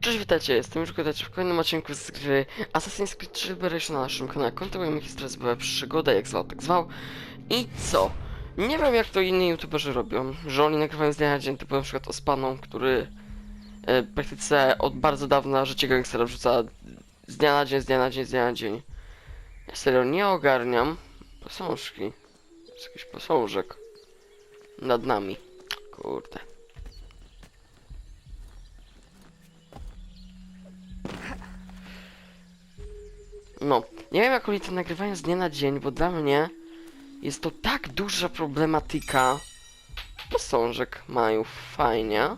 Cześć, witajcie, jestem już Godacz w kolejnym odcinku z gry Assassin's Creed 3 Liberation na naszym kanale. Kontynuujemy historię z była przygoda, jak zwał, tak zwał. I co? Nie wiem jak to inni youtuberzy robią, że oni nagrywają z dnia na dzień, typu na przykład Ospaną, który e, praktyce od bardzo dawna życie gangstera wrzuca z dnia na dzień, z dnia na dzień, z dnia na dzień. Ja serio nie ogarniam posążki. Jest jakiś posążek nad nami. Kurde. No, nie wiem jak oni to nagrywają z dnia na dzień, bo dla mnie jest to tak duża problematyka. Posążek mają fajnie.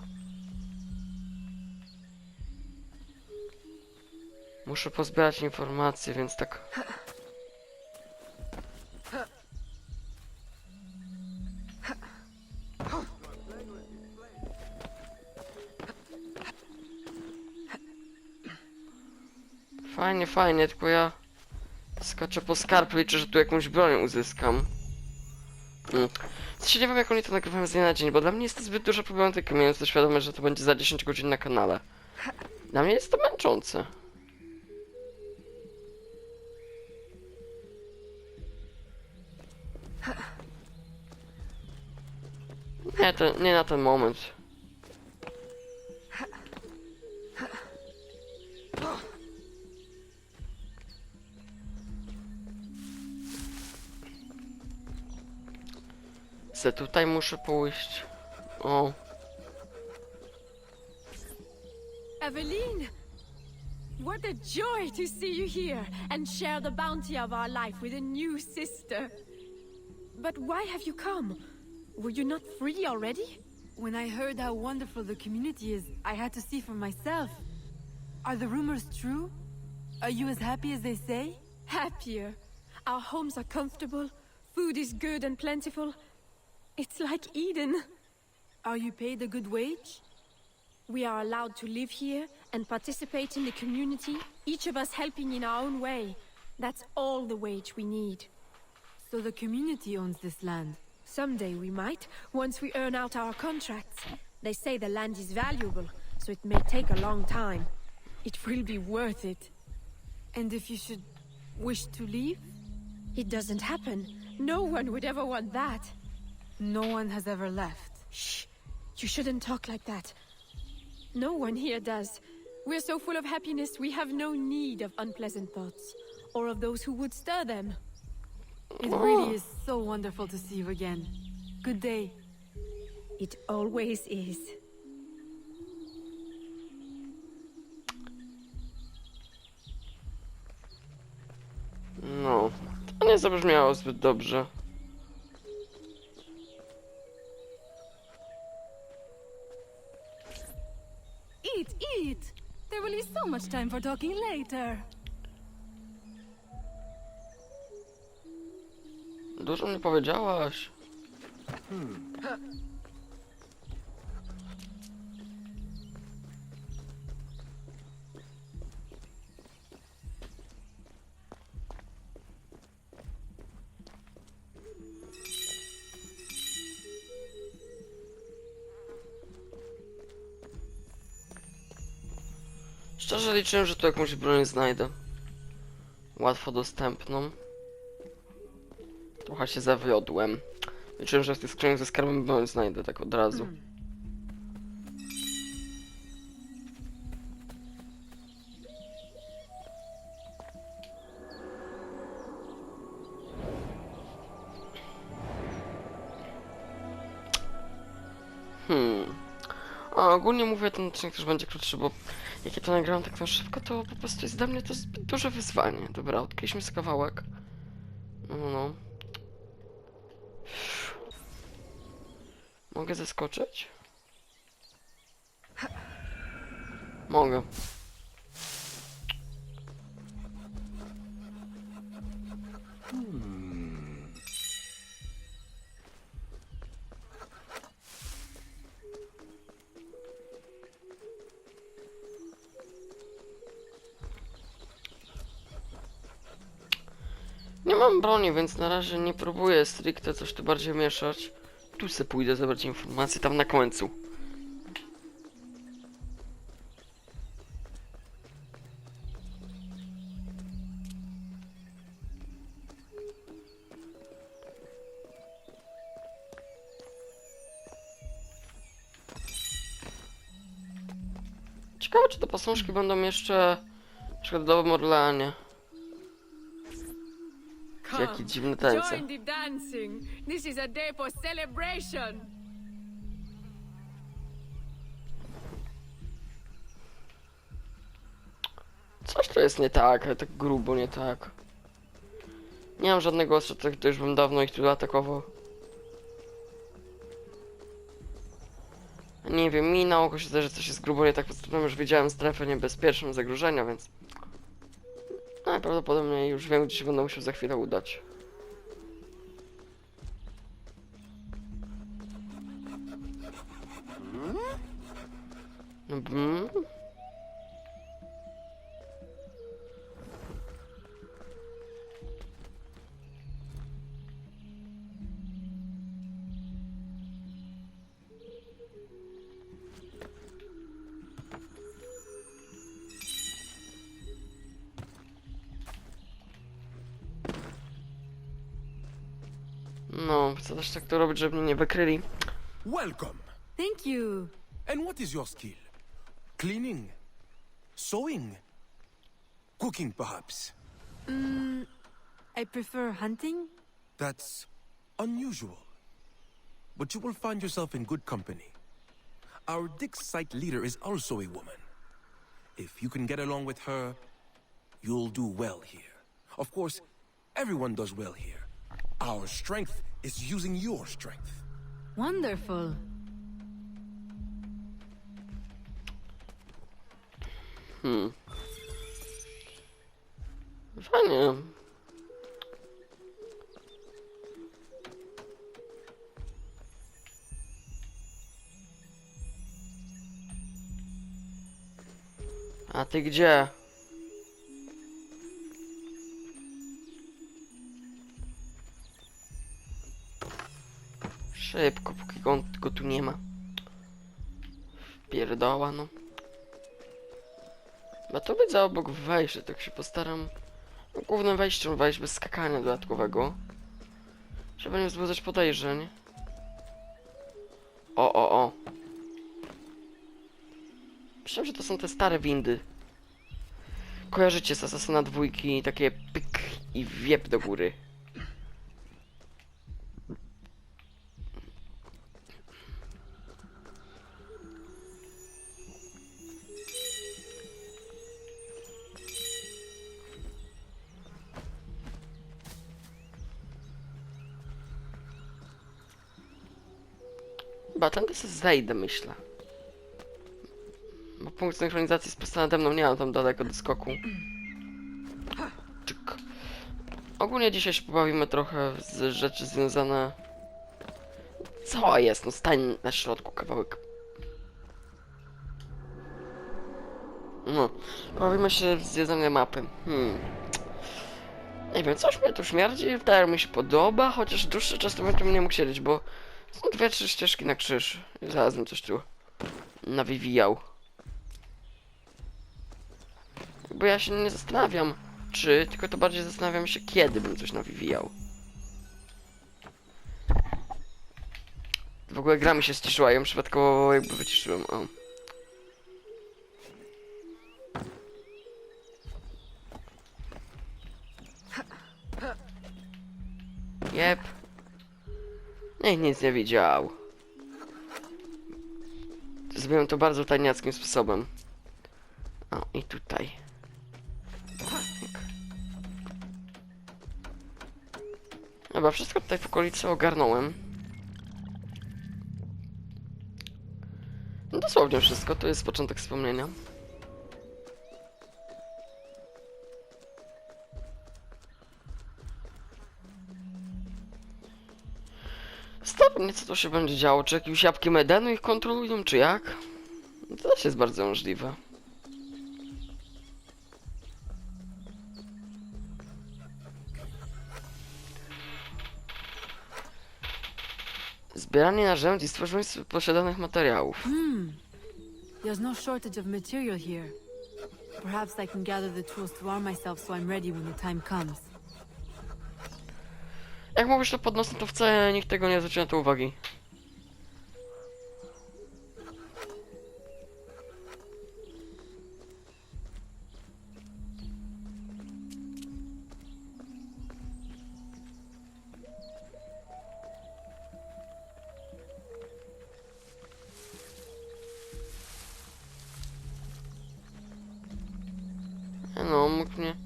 Muszę pozbierać informacje, więc tak. Fajnie, fajnie, tylko ja skaczę po skarb, liczę, że tu jakąś broń uzyskam. Mm. W sensie nie wiem jak oni to nagrywają z dnia na dzień, bo dla mnie jest to zbyt duża problematyka, mając to świadomość, że to będzie za 10 godzin na kanale. Dla mnie jest to męczące. Nie, to, nie na ten moment. Se tutaj muszę pójść. O, Eveline! What a joy to see you here and share the bounty of our life with a new sister. But why have you come? Were you not free already? When I heard how wonderful the community is, I had to see for myself. Are the rumors true? Are you as happy as they say? Happier. Our homes are comfortable, food is good and plentiful. It's like Eden. Are you paid a good wage? We are allowed to live here and participate in the community, each of us helping in our own way. That's all the wage we need. So the community owns this land. Someday we might, once we earn out our contracts. They say the land is valuable, so it may take a long time. It will be worth it. And if you should wish to leave? It doesn't happen. No one would ever want that. No one has ever left. Shh. You shouldn't talk like that. No one here does. We're so full of happiness, we have no need of unpleasant thoughts, or of those who would stir them. It really is so wonderful to see you again. Good day. It always is. no. To nie zabrzmiało zbyt dobrze. So much time for talking later. Dużo mi powiedziałaś. Szczerze liczyłem, że tu jakąś broń znajdę. Łatwo dostępną. Trochę się zawiodłem. Liczyłem, że w tych skrzyniach ze skarbem broń znajdę tak od razu. Hmm. A ogólnie mówię, ten odcinek też będzie krótszy, bo jak ja to nagrałem tak na szybko, to po prostu jest dla mnie to zbyt duże wyzwanie. Dobra, odkryliśmy z kawałek. No, no, no. Mogę zeskoczyć? Mogę. broni, więc na razie nie próbuję stricte coś tu bardziej mieszać. Tu se pójdę zebrać informacje tam na końcu. Ciekawe, czy te posążki będą jeszcze na przykład w Orleanie. Jakie dziwne tańce. join the dancing. This is a day for celebration. Coś tu jest nie tak, ale tak grubo nie tak. Nie mam żadnego ostrza, tak to już bym dawno ich tu atakował. Nie wiem, mi na oko się zdaje, że coś jest grubo nie tak, tym już widziałem strefę niebezpieczną zagrożenia, więc... Najprawdopodobniej już wiem, gdzie się będę musiał za chwilę udać. Mhm. Chcę też tak to robić, żeby mnie nie wykryli. Welcome. Thank you. And what is your skill? Cleaning? Sewing? Cooking, perhaps? Mm, I prefer hunting. That's unusual. But you will find yourself in good company. Our Dix site leader is also a woman. If you can get along with her, you'll do well here. Of course, everyone does well here. Our strength is using your strength. Wonderful. Hmm. Fajnie. A ty gdzie? Szybko, póki go, go tu nie ma. Pierdoła, no. Ma to być za obok wejście, tak się postaram no, głównym wejściem wejść bez skakania dodatkowego. Żeby nie wzbudzać podejrzeń. O, o, o. Myślałem, że to są te stare windy. Kojarzycie z Asasyna dwójki, takie pyk i wiep do góry. Zejdę, myślę. Bo punkt synchronizacji jest prosto nade mną, nie mam tam daleko do skoku. Czyk. Ogólnie dzisiaj się pobawimy trochę z rzeczy związane... Co jest? No stań na środku kawałek. No, pobawimy się w zwiedzanie mapy. Hmm. Nie wiem, coś mnie tu śmierdzi, tak mi się podoba, chociaż dłuższy czas to będę nie mógł siedzieć, bo dwie, trzy ścieżki na krzyż. Zaraz bym coś tu nawywijał. Bo ja się nie zastanawiam, czy, tylko to bardziej zastanawiam się, kiedy bym coś nawywijał. W ogóle gra mi się ściszyła, ją przypadkowo jakby wyciszyłem, o. Jep. Niech nic nie widział. Zrobiłem to bardzo tajniackim sposobem. O, i tutaj. Chyba wszystko tutaj w okolicy ogarnąłem. No dosłownie wszystko, to jest początek wspomnienia. Stopnie co to się będzie działo? Czy jakieś jabłki Medenu ich kontrolują, czy jak? To też jest bardzo możliwe. Zbieranie narzędzi, stworzenie z posiadanych materiałów. There's no shortage of material here. Perhaps I can gather the tools to arm myself so I'm ready when the time comes. Jak mówisz to pod nosem, to wcale nikt tego nie zaczyna to uwagi. No, mógł mnie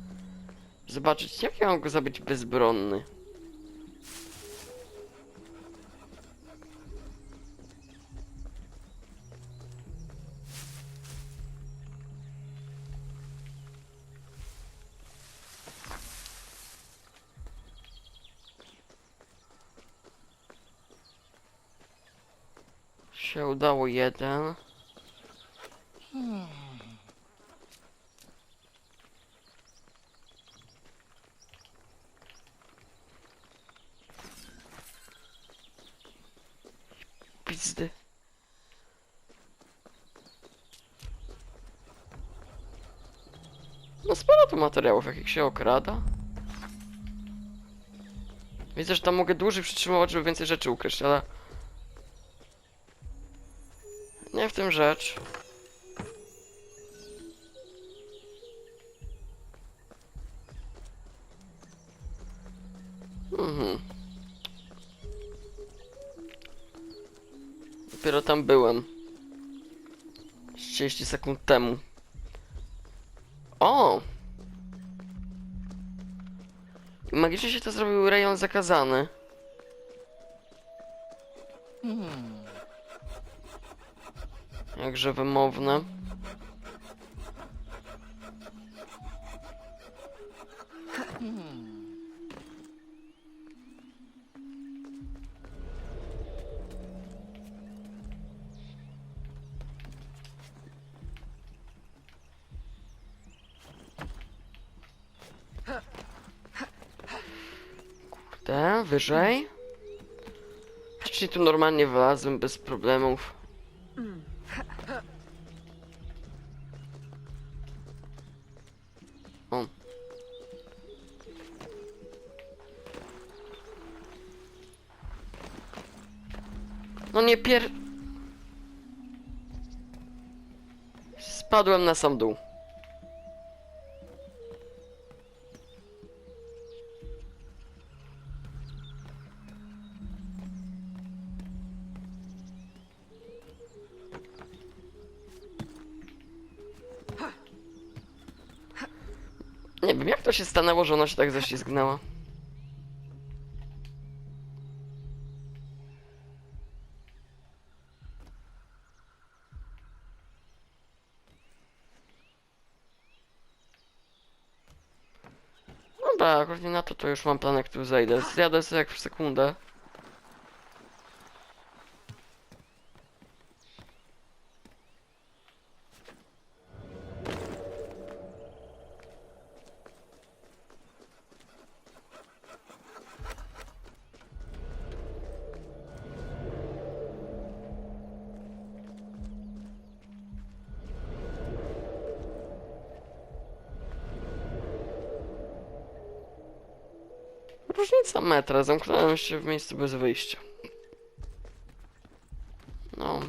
zobaczyć. Jak ja mam go zabić bezbronny? Udało jeden. Pizdy. No sporo tu materiałów, jakich się okrada. Widzę, że tam mogę dłużej przytrzymywać, żeby więcej rzeczy ukryć, ale... tym rzecz. Mhm. Dopiero tam byłem. Z 30 sekund temu. O! Magicznie się to zrobił rejon zakazany. Jakże wymowne. Wyżej. Wcześniej tu normalnie wylazłem bez problemów. No nie pier... Spadłem na sam dół. Nie wiem, jak to się stanęło, że ona się tak ześlizgnęła. Dobra, akurat nie na to to już mam plan, jak tu zejdę. Zjadę sobie jak w sekundę. Metra, zamknąłem się w miejscu bez wyjścia. No.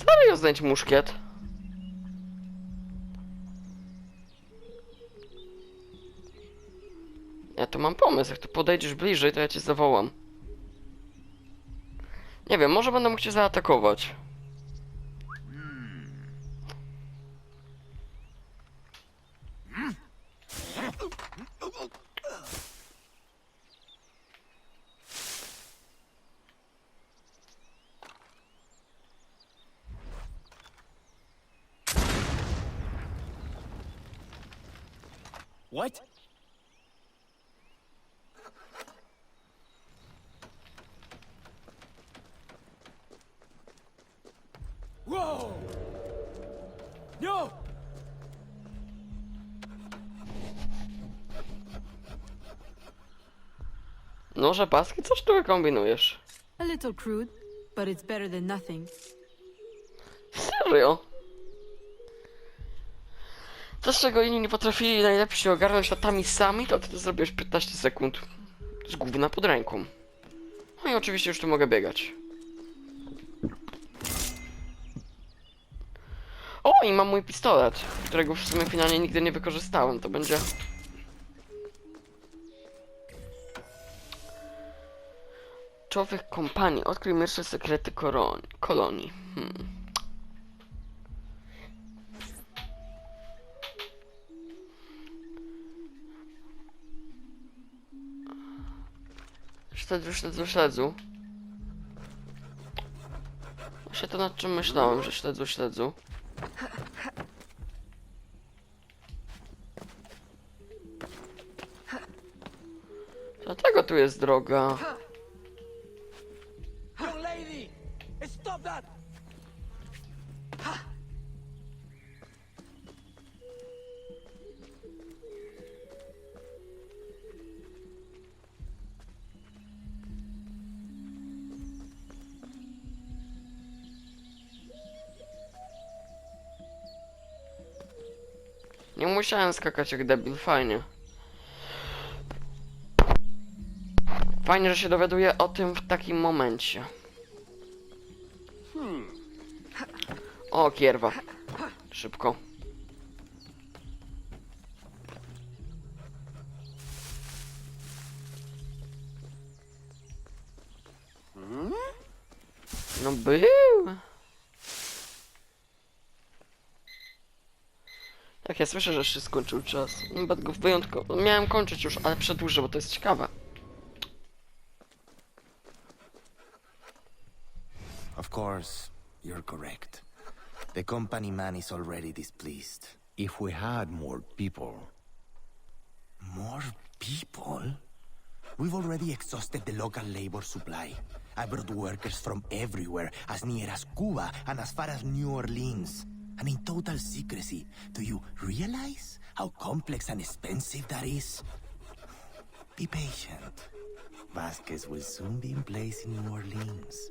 Serio zdać muszkiet? Ja tu mam pomysł, jak tu podejdziesz bliżej, to ja cię zawołam. Nie wiem, może będę mógł cię zaatakować. Whoa! No! No, że paski, coś tu kombinujesz? A little crude, but it's better than nothing. Serio? To, czego inni nie potrafili najlepsi ogarnąć latami sami, to ty to zrobiłeś 15 sekund z gówna pod ręką. No i oczywiście już tu mogę biegać. O, i mam mój pistolet, którego w sumie finalnie nigdy nie wykorzystałem. To będzie... Człowiek kompanii. Odkryj pierwsze sekrety kolonii. Hmm. Śledzu, śledzu, śledzu. Właśnie to nad czym myślałem, że śledzu, śledzu. Dlatego tu jest droga. Nie musiałem skakać jak debil, fajnie. Fajnie, że się dowiaduję o tym w takim momencie. O, kierwa. Szybko. Słyszę, że się skończył czas. No, Bardzo wyjątkowo. Miałem kończyć już, ale przedłużę, bo to jest ciekawe. Of course, you're correct. The company man is already displeased. If we had more people, More people? We've already exhausted the local labor supply. I brought workers from everywhere, as near as Cuba and as far as New Orleans. And in total secrecy. Do you realize how complex and expensive that is? Be patient. Vasquez will soon be in place in New Orleans.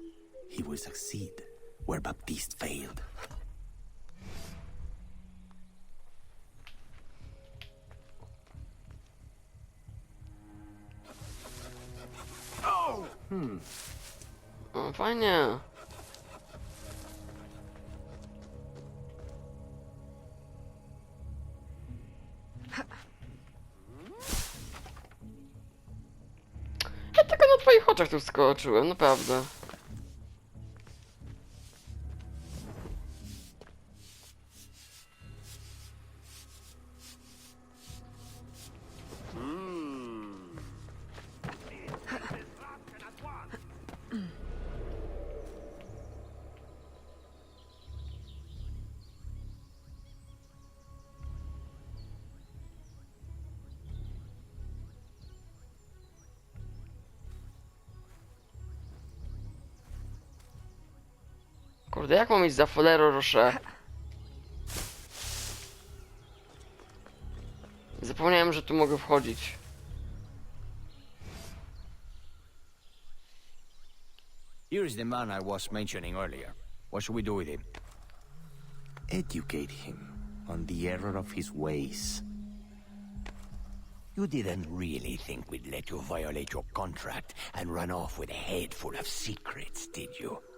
He will succeed where Baptiste failed. O, fajnie. Ja oczach tu skoczyłem, naprawdę. Kurde, jak mam iść za Folero Rocher? Zapomniałem, że tu mogę wchodzić. here's the man I was mentioning earlier. What should we do with him? Educate him on the error of his ways. You didn't really think we'd let you violate your contract and run off with a head full of secrets, did you?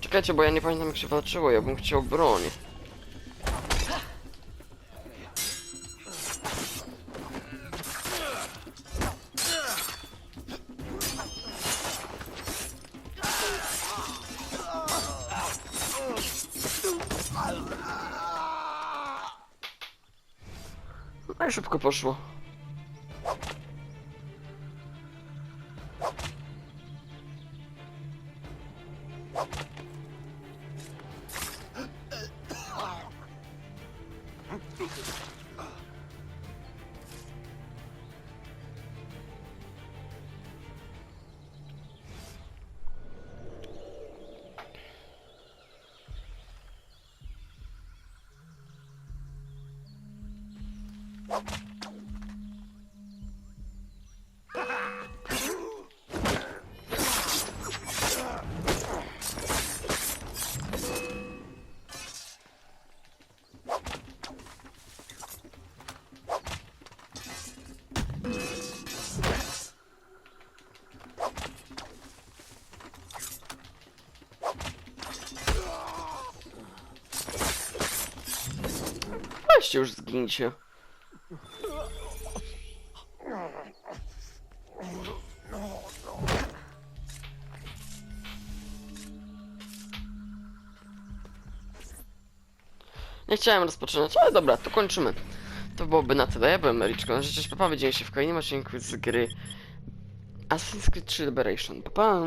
Czekajcie, bo ja nie pamiętam jak się walczyło, ja bym chciał broń. No i szybko poszło. Weźcie już zgincie. Nie chciałem rozpoczynać, ale dobra, to kończymy. To byłoby na tyle. Ja byłem Mericzko. Życzę Papa, widzimy się w kolejnym odcinku z gry Assassin's Creed 3 Liberation. Pa, pa.